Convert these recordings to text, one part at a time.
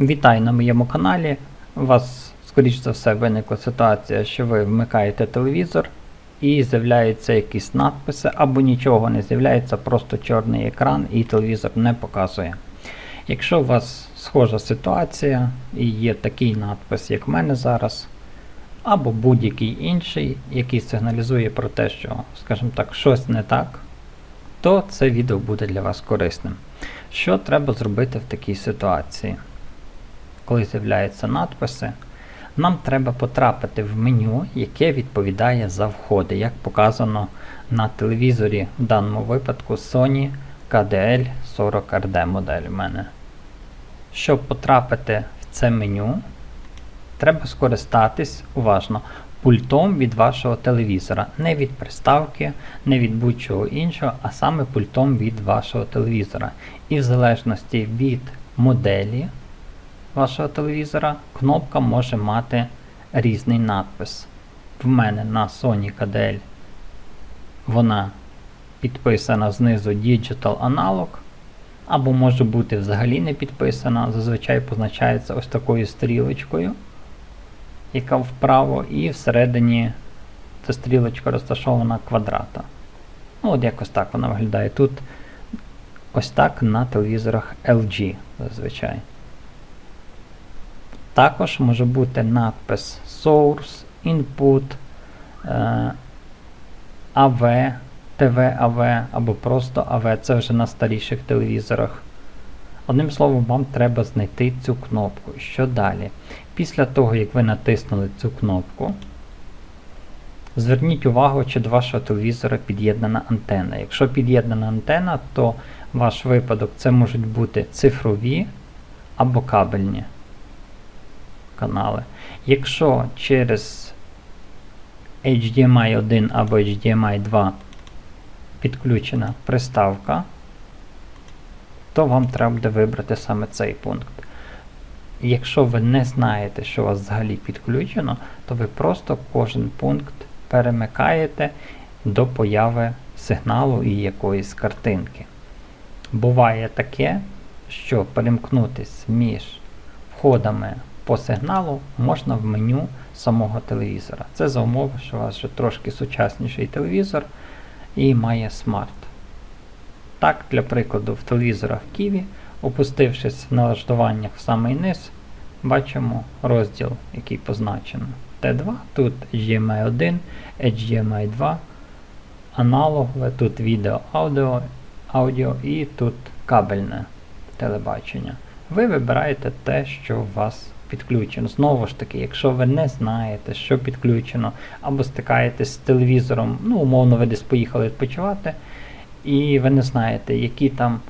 Вітаю на моєму каналі. У вас, скоріш за все, виникла ситуація, що ви вмикаєте телевізор і з'являються якісь надписи, або нічого не з'являється, просто чорний екран і телевізор не показує. Якщо у вас схожа ситуація і є такий надпис, як в мене зараз, або будь-який інший, який сигналізує про те, що, скажімо так, щось не так, то це відео буде для вас корисним. Що треба зробити в такій ситуації? Коли з'являються надписи, нам треба потрапити в меню, яке відповідає за входи, як показано на телевізорі, в даному випадку Sony KDL 40RD модель у мене. Щоб потрапити в це меню, треба скористатись уважно пультом від вашого телевізора. Не від приставки, не від будь-чого іншого, а саме пультом від вашого телевізора. І в залежності від моделі вашого телевізора, кнопка може мати різний надпис. В мене на Sony KDL вона підписана знизу Digital Analog, або може бути взагалі не підписана, зазвичай позначається ось такою стрілочкою, яка вправо, і всередині ця стрілочка розташована квадрата. Ну, от якось так вона виглядає. Тут ось так на телевізорах LG зазвичай. Також може бути надпис Source, Input, е, AV, TV AV або просто AV, це вже на старіших телевізорах. Одним словом, вам треба знайти цю кнопку. Що далі? Після того, як ви натиснули цю кнопку, зверніть увагу, чи до вашого телевізора під'єднана антенна. Якщо під'єднана антенна, то ваш випадок це можуть бути цифрові або кабельні канали. Якщо через HDMI 1 або HDMI 2 підключена приставка, то вам треба буде вибрати саме цей пункт. Якщо ви не знаєте, що у вас взагалі підключено, то ви просто кожен пункт перемикаєте до появи сигналу і якоїсь картинки. Буває таке, що перемкнутись між входами по сигналу можна в меню самого телевізора. Це за умови, що у вас вже трошки сучасніший телевізор і має смарт. Так, для прикладу, в телевізорах Kiwi, опустившись в налаштуваннях в самий низ, бачимо розділ, який позначено T2, тут HDMI 1, HDMI 2, аналогове, тут відео, аудіо, аудіо і тут кабельне телебачення. Ви вибираєте те, що у вас підключено. Знову ж таки, якщо ви не знаєте, що підключено, або стикаєтесь з телевізором, ну, умовно, ви десь поїхали відпочивати, і ви не знаєте, які там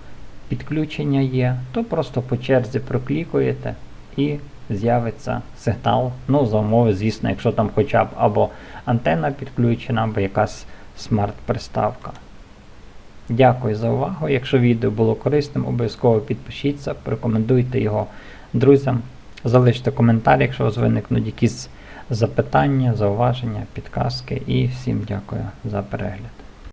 підключення є, то просто по черзі проклікуєте і з'явиться сигнал. Ну, за умови, звісно, якщо там хоча б або антенна підключена, або якась смарт-приставка. Дякую за увагу. Якщо відео було корисним, обов'язково підпишіться, порекомендуйте його друзям. Залиште коментар, якщо у вас виникнуть якісь запитання, зауваження, підказки. І всім дякую за перегляд.